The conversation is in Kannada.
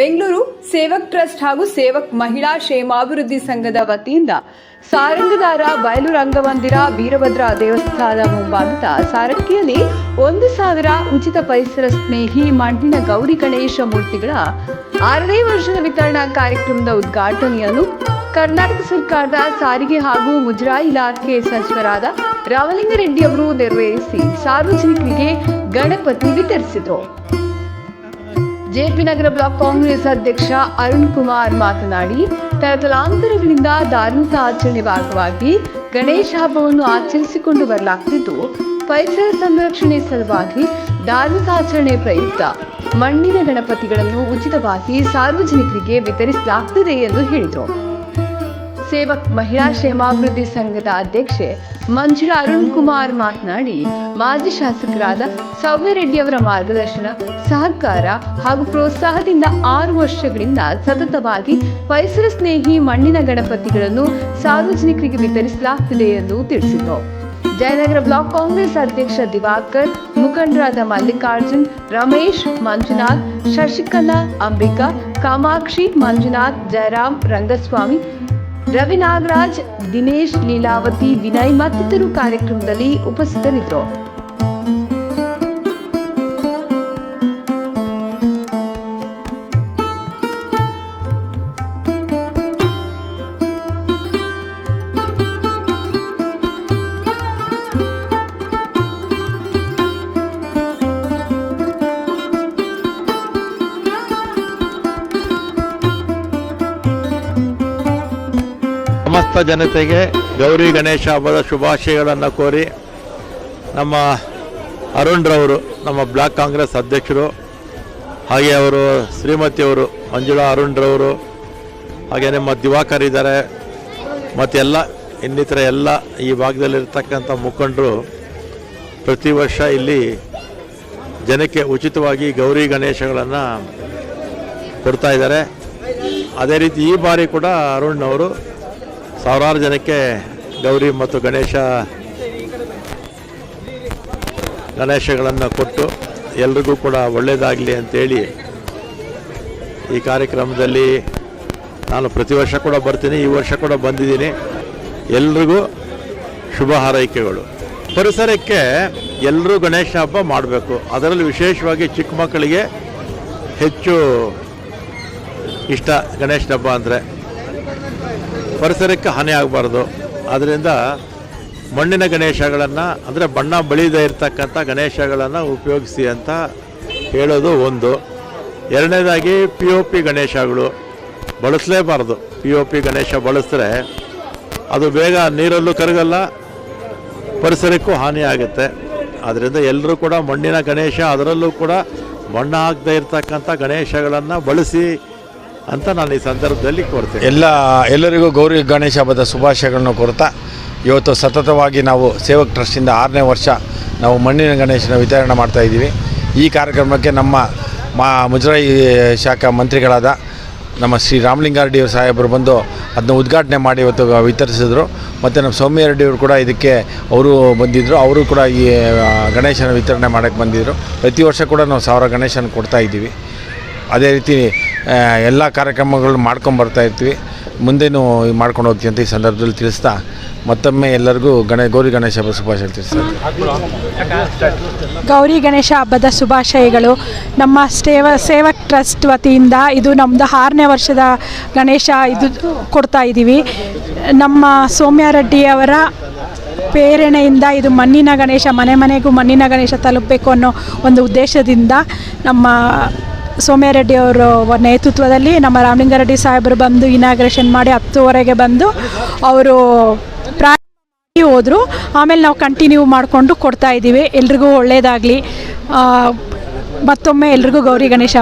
ಬೆಂಗಳೂರು ಸೇವಕ್ ಟ್ರಸ್ಟ್ ಹಾಗೂ ಸೇವಕ್ ಮಹಿಳಾ ಕ್ಷೇಮಾಭಿವೃದ್ಧಿ ಸಂಘದ ವತಿಯಿಂದ ಸಾರಂಗದಾರ ಬಯಲು ರಂಗಮಂದಿರ ವೀರಭದ್ರ ದೇವಸ್ಥಾನದ ಮುಂಭಾಗದ ಸಾರಕ್ಕಿಯಲ್ಲಿ ಒಂದು ಸಾವಿರ ಉಚಿತ ಪರಿಸರ ಸ್ನೇಹಿ ಮಣ್ಣಿನ ಗೌರಿ ಗಣೇಶ ಮೂರ್ತಿಗಳ ಆರನೇ ವರ್ಷದ ವಿತರಣಾ ಕಾರ್ಯಕ್ರಮದ ಉದ್ಘಾಟನೆಯನ್ನು ಕರ್ನಾಟಕ ಸರ್ಕಾರದ ಸಾರಿಗೆ ಹಾಗೂ ಮುಜರಾಯಿ ಇಲಾಖೆ ಸಚಿವರಾದ ರಾಮಲಿಂಗರೆಡ್ಡಿ ಅವರು ನೆರವೇರಿಸಿ ಸಾರ್ವಜನಿಕರಿಗೆ ಗಣಪತಿ ವಿತರಿಸಿದರು. ಜೆಪಿ ನಗರ ಬ್ಲಾಕ್ ಕಾಂಗ್ರೆಸ್ ಅಧ್ಯಕ್ಷ ಅರುಣ್ ಕುಮಾರ್ ಮಾತನಾಡಿ ತಲತಲಾಂತರಗಳಿಂದ ಧಾರ್ಮಿಕ ಆಚರಣೆ ಭಾಗವಾಗಿ ಗಣೇಶ ಹಬ್ಬವನ್ನು ಆಚರಿಸಿಕೊಂಡು ಬರಲಾಗ್ತಿದ್ದು, ಪರಿಸರ ಸಂರಕ್ಷಣೆ ಸಲುವಾಗಿ ಧಾರ್ಮಿಕ ಆಚರಣೆ ಪ್ರಯುಕ್ತ ಮಣ್ಣಿನ ಗಣಪತಿಗಳನ್ನು ಉಚಿತವಾಗಿ ಸಾರ್ವಜನಿಕರಿಗೆ ವಿತರಿಸಲಾಗುತ್ತಿದೆ ಎಂದು ಹೇಳಿದರು. ಸೇವಕ್ ಮಹಿಳಾ ಕ್ಷೇಮಾಭಿವೃದ್ಧಿ ಸಂಘದ ಅಧ್ಯಕ್ಷೆ ಮಂಜುಳಾ ಅರುಣ್ ಕುಮಾರ್ ಮಾತನಾಡಿ, ಮಾಜಿ ಶಾಸಕರಾದ ಸೌಮ್ಯರೆಡ್ಡಿಯವರ ಮಾರ್ಗದರ್ಶನ, ಸಹಕಾರ ಹಾಗೂ ಪ್ರೋತ್ಸಾಹದಿಂದ ಆರು ವರ್ಷಗಳಿಂದ ಸತತವಾಗಿ ಪರಿಸರ ಸ್ನೇಹಿ ಮಣ್ಣಿನ ಗಣಪತಿಗಳನ್ನು ಸಾರ್ವಜನಿಕರಿಗೆ ವಿತರಿಸಲಾಗುತ್ತಿದೆ ಎಂದು ತಿಳಿಸಿದರು. ಜಯನಗರ ಬ್ಲಾಕ್ ಕಾಂಗ್ರೆಸ್ ಅಧ್ಯಕ್ಷ ದಿವಾಕರ್, ಮುಖಂಡರಾದ ಮಲ್ಲಿಕಾರ್ಜುನ್, ರಮೇಶ್, ಮಂಜುನಾಥ್, ಶಶಿಕಲಾ, ಅಂಬಿಕಾ, ಕಾಮಾಕ್ಷಿ, ಮಂಜುನಾಥ್, ಜಯರಾಮ್, ರಂಗಸ್ವಾಮಿ ರವಿ ನಾಗರಾಜ್ ದಿನೇಶ್ ಲೀಲಾವತಿ ವಿನಯ್ ಮತ್ತಿತರರು ಕಾರ್ಯಕ್ರಮದಲ್ಲಿ ಉಪಸ್ಥಿತರಿದ್ದರು. ಸಮಸ್ತ ಜನತೆಗೆ ಗೌರಿ ಗಣೇಶ ಹಬ್ಬದ ಶುಭಾಶಯಗಳನ್ನು ಕೋರಿ ನಮ್ಮ ಅರುಣ್ರವರು ನಮ್ಮ ಬ್ಲಾಕ್ ಕಾಂಗ್ರೆಸ್ ಅಧ್ಯಕ್ಷರು, ಹಾಗೆ ಅವರು ಶ್ರೀಮತಿಯವರು ಮಂಜುಳಾ ಅರುಣ್ರವರು ಹಾಗೆ ನಮ್ಮ ದಿವಾಕರ್ ಇದ್ದಾರೆ ಮತ್ತೆಲ್ಲ ಇನ್ನಿತರ ಎಲ್ಲ ಈ ಭಾಗದಲ್ಲಿರ್ತಕ್ಕಂಥ ಮುಖಂಡರು ಪ್ರತಿ ವರ್ಷ ಇಲ್ಲಿ ಜನಕ್ಕೆ ಉಚಿತವಾಗಿ ಗೌರಿ ಗಣೇಶಗಳನ್ನು ಕೊಡ್ತಾ ಇದ್ದಾರೆ. ಅದೇ ರೀತಿ ಈ ಬಾರಿ ಕೂಡ ಅರುಣ್ ಅವರು ಸಾವಿರಾರು ಜನಕ್ಕೆ ಗೌರಿ ಮತ್ತು ಗಣೇಶ ಗಣೇಶಗಳನ್ನು ಕೊಟ್ಟು ಎಲ್ರಿಗೂ ಕೂಡ ಒಳ್ಳೆಯದಾಗಲಿ ಅಂತೇಳಿ ಈ ಕಾರ್ಯಕ್ರಮದಲ್ಲಿ ನಾನು ಪ್ರತಿ ವರ್ಷ ಕೂಡ ಬರ್ತೀನಿ, ಈ ವರ್ಷ ಕೂಡ ಬಂದಿದ್ದೀನಿ. ಎಲ್ರಿಗೂ ಶುಭ ಹಾರೈಕೆಗಳು. ಪರಿಸರಕ್ಕೆ ಎಲ್ಲರೂ ಗಣೇಶ ಹಬ್ಬ ಮಾಡಬೇಕು. ಅದರಲ್ಲಿ ವಿಶೇಷವಾಗಿ ಚಿಕ್ಕ ಮಕ್ಕಳಿಗೆ ಹೆಚ್ಚು ಇಷ್ಟ ಗಣೇಶ ಹಬ್ಬ ಅಂದರೆ ಪರಿಸರಕ್ಕೆ ಹಾನಿ ಆಗಬಾರ್ದು. ಆದ್ದರಿಂದ ಮಣ್ಣಿನ ಗಣೇಶಗಳನ್ನು, ಅಂದರೆ ಬಣ್ಣ ಬಳಿದೇ ಇರತಕ್ಕಂಥ ಗಣೇಶಗಳನ್ನು ಉಪಯೋಗಿಸಿ ಅಂತ ಹೇಳೋದು ಒಂದು. ಎರಡನೇದಾಗಿ ಪಿ ಒ ಪಿ ಗಣೇಶಗಳು. ಬಳಸಲೇಬಾರ್ದು. ಪಿ ಒ ಪಿ ಗಣೇಶ ಬಳಸಿದ್ರೆ ಅದು ಬೇಗ ನೀರಲ್ಲೂ ಕರಗಲ್ಲ, ಪರಿಸರಕ್ಕೂ ಹಾನಿ ಆಗುತ್ತೆ. ಆದ್ದರಿಂದ ಎಲ್ಲರೂ ಕೂಡ ಮಣ್ಣಿನ ಗಣೇಶ, ಅದರಲ್ಲೂ ಕೂಡ ಬಣ್ಣ ಆಗದೇ ಇರತಕ್ಕಂಥ ಗಣೇಶಗಳನ್ನು ಬಳಸಿ ಅಂತ ನಾನು ಈ ಸಂದರ್ಭದಲ್ಲಿ ಕೋರ್ತೇನೆ. ಎಲ್ಲ, ಎಲ್ಲರಿಗೂ ಗೌರಿ ಗಣೇಶ ಹಬ್ಬದ ಶುಭಾಶಯಗಳನ್ನು ಕೋರ್ತಾ, ಇವತ್ತು ಸತತವಾಗಿ ನಾವು ಸೇವಕ್ ಟ್ರಸ್ಟಿಂದ ಆರನೇ ವರ್ಷ ನಾವು ಮಣ್ಣಿನ ಗಣೇಶನ ವಿತರಣೆ ಮಾಡ್ತಾ ಇದ್ದೀವಿ. ಈ ಕಾರ್ಯಕ್ರಮಕ್ಕೆ ನಮ್ಮ ಮಾ, ಮುಜರಾಯಿ ಶಾಖಾ ಮಂತ್ರಿಗಳಾದ ನಮ್ಮ ಶ್ರೀ ರಾಮಲಿಂಗಾರೆಡ್ಡಿ ಅವರು ಸಾಹೇಬರು ಬಂದು ಅದನ್ನ ಉದ್ಘಾಟನೆ ಮಾಡಿ ಇವತ್ತು ವಿತರಿಸಿದ್ರು. ಮತ್ತು ನಮ್ಮ ಸೌಮ್ಯ ರೆಡ್ಡಿ ಅವರು ಕೂಡ ಇದಕ್ಕೆ ಅವರು ಬಂದಿದ್ದರು ಅವರು ಕೂಡ ಈ ಗಣೇಶನ ವಿತರಣೆ ಮಾಡೋಕ್ಕೆ ಬಂದಿದ್ದರು ಪ್ರತಿ ವರ್ಷ ಕೂಡ ನಾವು ಸಾವಿರ ಗಣೇಶನ ಕೊಡ್ತಾ ಇದ್ದೀವಿ. ಅದೇ ರೀತಿ ಎಲ್ಲ ಕಾರ್ಯಕ್ರಮಗಳು ಮಾಡ್ಕೊಂಬರ್ತಾ ಇರ್ತೀವಿ ಮುಂದೇನು ಮಾಡ್ಕೊಂಡು ಹೋಗ್ತೀವಿ ಅಂತ ಈ ಸಂದರ್ಭದಲ್ಲಿ ತಿಳಿಸ್ತಾ, ಮತ್ತೊಮ್ಮೆ ಎಲ್ಲರಿಗೂ ಗಣ, ಗೌರಿ ಗಣೇಶ ಹಬ್ಬ ಶುಭಾಶಯ ತಿಳಿಸ್ತಾ ಗೌರಿ ಗಣೇಶ ಹಬ್ಬದ ಶುಭಾಶಯಗಳು. ನಮ್ಮ ಸೇವ, ಸೇವಕ್ ಟ್ರಸ್ಟ್ ವತಿಯಿಂದ ಇದು ನಮ್ಮದು ಆರನೇ ವರ್ಷದ ಗಣೇಶ ಇದು ಕೊಡ್ತಾ ಇದ್ದೀವಿ ನಮ್ಮ ಸೌಮ್ಯ ರೆಡ್ಡಿ ಅವರ ಪ್ರೇರಣೆಯಿಂದ ಇದು ಮಣ್ಣಿನ ಗಣೇಶ, ಮನೆ ಮನೆಗೂ ಮಣ್ಣಿನ ಗಣೇಶ ತಲುಪಬೇಕು ಅನ್ನೋ ಒಂದು ಉದ್ದೇಶದಿಂದ ನಮ್ಮ ಸೌಮ್ಯರೆಡ್ಡಿ ಅವರ ನೇತೃತ್ವದಲ್ಲಿ ನಮ್ಮ ರಾಮಲಿಂಗಾರೆಡ್ಡಿ ಸಾಹೇಬರು ಬಂದು ಇನಾಗ್ರೇಷನ್ ಮಾಡಿ ಹತ್ತುವರೆಗೆ ಬಂದು ಅವರು ಪ್ರಾರಂಭ ಹೋದರು. ಆಮೇಲೆ ನಾವು ಕಂಟಿನ್ಯೂ ಮಾಡಿಕೊಂಡು ಕೊಡ್ತಾ ಇದ್ದೀವಿ. ಎಲ್ರಿಗೂ ಒಳ್ಳೆಯದಾಗಲಿ ಮತ್ತೊಮ್ಮೆ ಎಲ್ರಿಗೂ ಗೌರಿ ಗಣೇಶ